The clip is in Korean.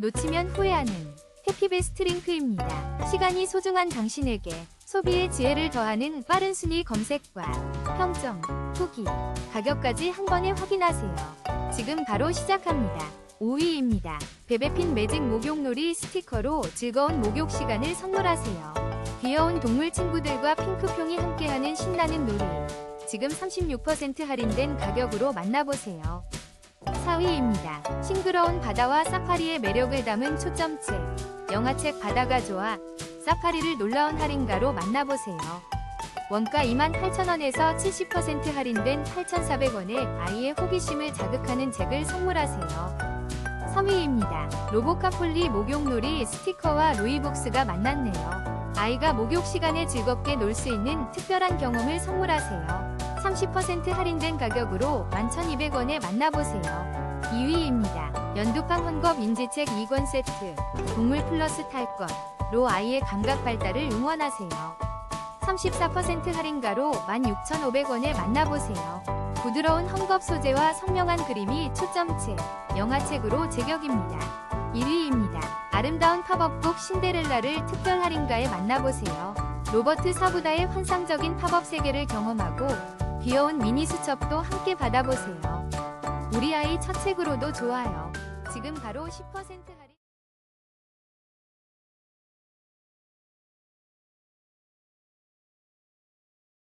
놓치면 후회하는 해피베스트 링크입니다. 시간이 소중한 당신에게 소비의 지혜를 더하는 빠른 순위 검색과 평점, 후기, 가격까지 한 번에 확인하세요. 지금 바로 시작합니다. 5위입니다. 베베핀 매직 목욕놀이 스티커로 즐거운 목욕 시간을 선물하세요. 귀여운 동물 친구들과 핑크퐁이 함께하는 신나는 놀이. 지금 36% 할인된 가격으로 만나보세요. 4위입니다. 싱그러운 바다와 사파리의 매력을 담은 초점책. 영화책 바다가 좋아. 사파리를 놀라운 할인가로 만나보세요. 원가 28,000원에서 70% 할인된 8,400원에 아이의 호기심을 자극하는 책을 선물하세요. 3위입니다. 로보카폴리 목욕놀이 스티커와 루이복스가 만났네요. 아이가 목욕 시간에 즐겁게 놀 수 있는 특별한 경험을 선물하세요. 30% 할인된 가격으로 11,200원에 만나보세요. 2위입니다. 연두팡 헌겁 인지책 2권 세트, 동물 플러스 탈것로 아이의 감각 발달을 응원하세요. 34% 할인가로 16,500원에 만나보세요. 부드러운 헝겊 소재와 선명한 그림이 초점책, 영화책으로 제격입니다. 1위입니다. 아름다운 팝업북 신데렐라를 특별 할인가에 만나보세요. 로버트 사부다의 환상적인 팝업 세계를 경험하고 귀여운 미니 수첩도 함께 받아보세요. 우리 아이 첫 책으로도 좋아요. 지금 바로 10%